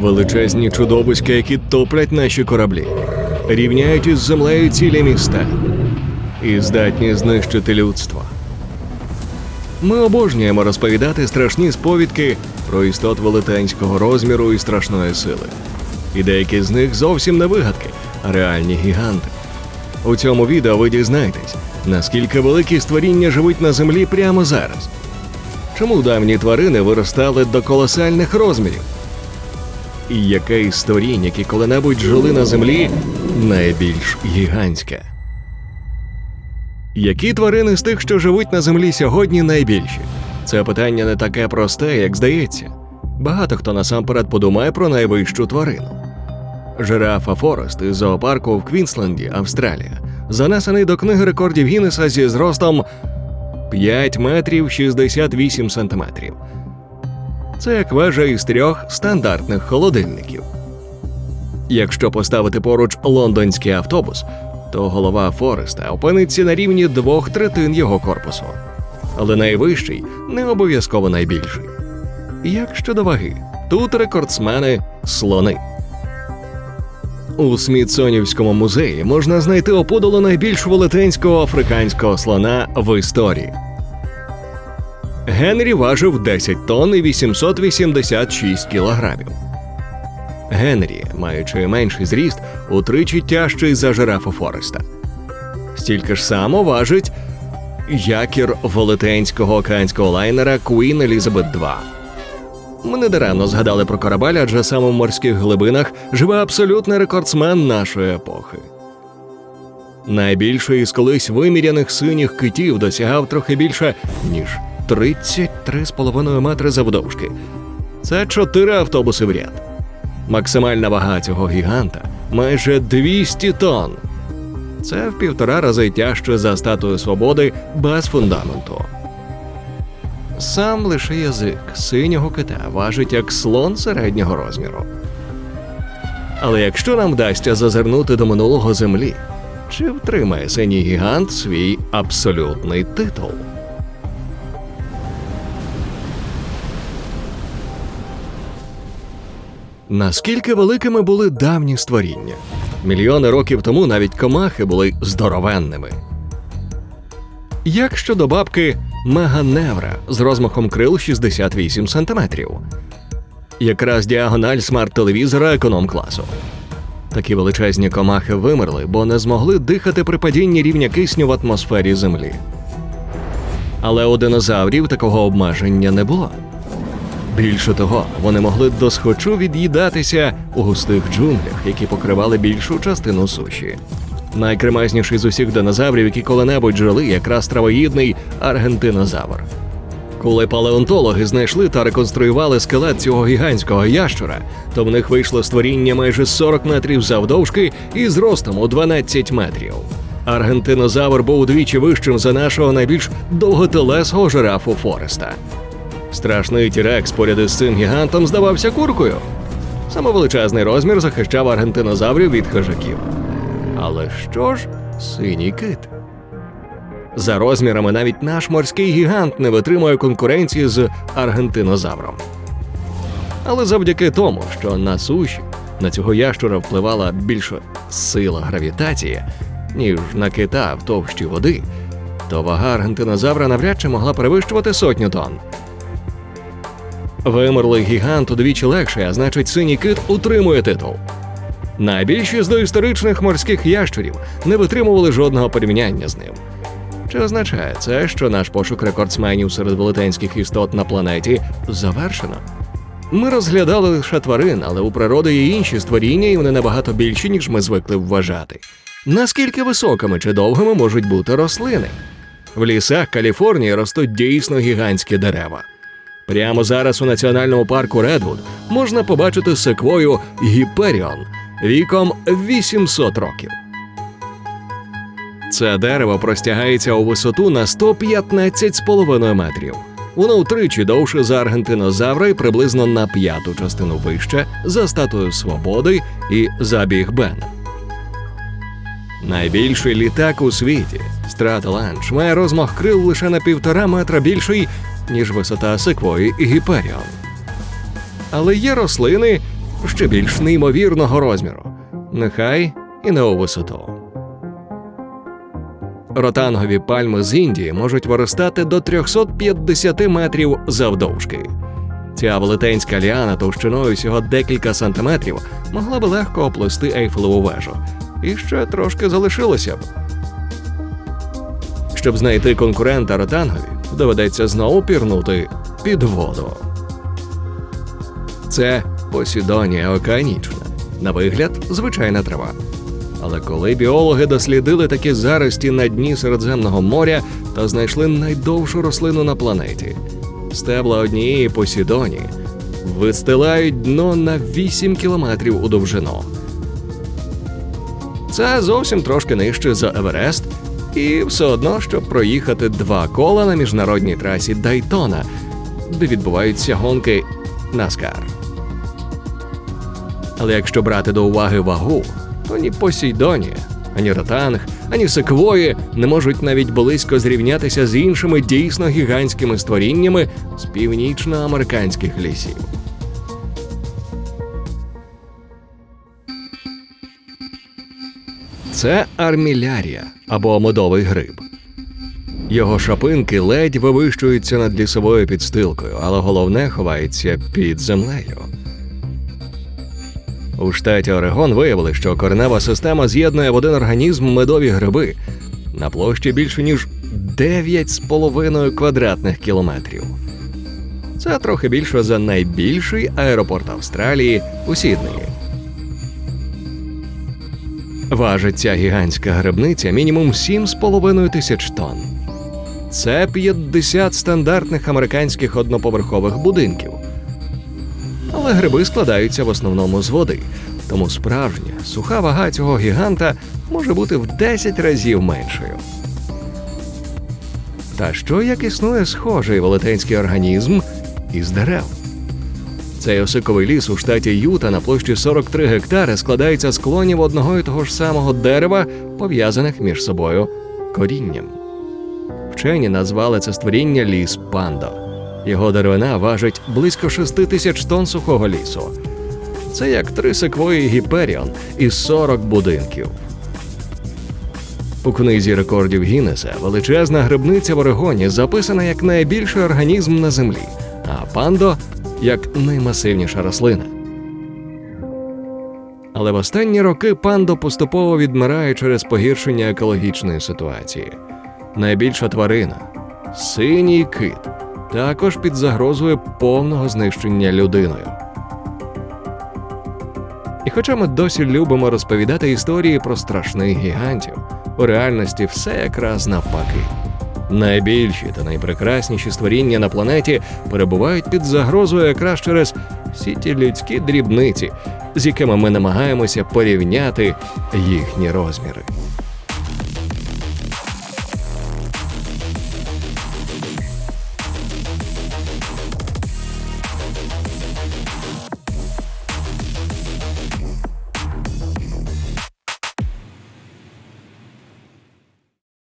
Величезні чудовиська, які топлять наші кораблі, рівняють із землею цілі міста і здатні знищити людство. Ми обожнюємо розповідати страшні сповідки про істот велетенського розміру і страшної сили. І деякі з них зовсім не вигадки, а реальні гіганти. У цьому відео ви дізнаєтесь, наскільки великі створіння живуть на землі прямо зараз. Чому давні тварини виростали до колосальних розмірів? І яке із створінь, які коли-небудь жили на землі, найбільш гігантське? Які тварини з тих, що живуть на землі сьогодні, найбільші? Це питання не таке просте, як здається. Багато хто насамперед подумає про найвищу тварину. Жирафа Форест із зоопарку в Квінсленді, Австралія, занесений до книги рекордів Гіннеса зі зростом 5 метрів 68 сантиметрів. Це як вежа із трьох стандартних холодильників. Якщо поставити поруч лондонський автобус, то голова Фореста опиниться на рівні двох третин його корпусу. Але найвищий не обов'язково найбільший. Як щодо ваги, тут рекордсмени слони. У Смітсонівському музеї можна знайти опудало найбільш велетенського африканського слона в історії. Генрі важив 10 тонн і 886 кілограмів. Генрі, маючи менший зріст, утричі тяжчий за жирафа Фореста. Стільки ж само важить якір велетенського океанського лайнера Queen Elizabeth II. Ми недаремно згадали про корабель, адже саме в морських глибинах живе абсолютний рекордсмен нашої епохи. Найбільший із колись виміряних синіх китів досягав трохи більше, ніж 33,5 метри завдовжки. Це чотири автобуси в ряд. Максимальна вага цього гіганта майже 200 тонн. Це в півтора рази тяжче за статую свободи без фундаменту. Сам лише язик синього кита важить як слон середнього розміру. Але якщо нам вдасться зазирнути до минулого землі, чи втримає синій гігант свій абсолютний титул? Наскільки великими були давні створіння? Мільйони років тому навіть комахи були здоровенними. Як щодо бабки Меганевра з розмахом крил 68 см. Якраз діагональ смарт-телевізора економ-класу. Такі величезні комахи вимерли, бо не змогли дихати при падінні рівня кисню в атмосфері Землі. Але у динозаврів такого обмеження не було. Більше того, вони могли досхочу від'їдатися у густих джунглях, які покривали більшу частину суші. Найкремезніший з усіх динозаврів, які коли-небудь жили, якраз травоїдний аргентинозавр. Коли палеонтологи знайшли та реконструювали скелет цього гігантського ящура, то в них вийшло створіння майже 40 метрів завдовжки і зростом у 12 метрів. Аргентинозавр був удвічі вищим за нашого найбільш довготелесого жирафу Фореста. Страшний тірекс поряд із цим гігантом здавався куркою. Саме величезний розмір захищав аргентинозаврів від хижаків. Але що ж, синій кит? За розмірами навіть наш морський гігант не витримує конкуренції з аргентинозавром. Але завдяки тому, що на суші на цього ящура впливала більше сила гравітації, ніж на кита в товщі води, то вага аргентинозавра навряд чи могла перевищувати сотню тонн. Вимерлий гігант удвічі легший, а значить, синій кит утримує титул. Найбільші з доісторичних морських ящурів не витримували жодного порівняння з ним. Чи означає це, що наш пошук рекордсменів серед велетенських істот на планеті завершено? Ми розглядали лише тварин, але у природи є інші створіння, і вони набагато більші, ніж ми звикли вважати. Наскільки високими чи довгими можуть бути рослини? В лісах Каліфорнії ростуть дійсно гігантські дерева. Прямо зараз у національному парку Редвуд можна побачити секвою Гіперіон віком 800 років. Це дерево простягається у висоту на 115,5 метрів. Воно втричі довше за аргентинозавра і приблизно на п'яту частину вище за статую свободи і за Біг Бен. Найбільший літак у світі Стратоланч має розмах крил лише на півтора метра більший, ніж висота секвої і гіперіон. Але є рослини, ще більш неймовірного розміру, нехай і не у висоту. Ротангові пальми з Індії можуть виростати до 350 метрів завдовжки. Ця велетенська ліана товщиною всього декілька сантиметрів могла би легко оплести Ейфелеву вежу. І ще трошки залишилося б. Щоб знайти конкурента ротангові, доведеться знову пірнути під воду. Це Посідонія океанічна. На вигляд, звичайна трава. Але коли біологи дослідили такі зарості на дні Середземного моря, то знайшли найдовшу рослину на планеті. Стебла однієї посідонії вистилають дно на 8 кілометрів у довжину. Це зовсім трошки нижче за Еверест, і все одно, щоб проїхати два кола на міжнародній трасі Дайтона, де відбуваються гонки Наскар. Але якщо брати до уваги вагу, то ні Посейдонія, ані Ротанг, ані Секвої не можуть навіть близько зрівнятися з іншими дійсно гігантськими створіннями з північноамериканських лісів. Це армілярія або медовий гриб. Його шапинки ледь вивищуються над лісовою підстилкою, але головне ховається під землею. У штаті Орегон виявили, що коренева система з'єднує в один організм медові гриби на площі більше ніж 9,5 квадратних кілометрів. Це трохи більше за найбільший аеропорт Австралії у Сіднеї. Важить ця гігантська грибниця мінімум 7,5 тисяч тонн. Це 50 стандартних американських одноповерхових будинків. Але гриби складаються в основному з води, тому справжня суха вага цього гіганта може бути в 10 разів меншою. Та що як існує схожий велетенський організм із дерев? Цей осиковий ліс у штаті Юта на площі 43 гектари складається з клонів одного і того ж самого дерева, пов'язаних між собою корінням. Вчені назвали це створіння ліс пандо. Його деревина важить близько 6 тисяч тонн сухого лісу. Це як три секвої гіперіон і 40 будинків. У книзі рекордів Гіннеса величезна грибниця в Орегоні записана як найбільший організм на землі, а пандо як наймасивніша рослина. Але в останні роки пандо поступово відмирає через погіршення екологічної ситуації. Найбільша тварина синій кит, також під загрозою повного знищення людиною. І хоча ми досі любимо розповідати історії про страшних гігантів, у реальності все якраз навпаки. Найбільші та найпрекрасніші створіння на планеті перебувають під загрозою якраз через всі ті людські дрібниці, з якими ми намагаємося порівняти їхні розміри.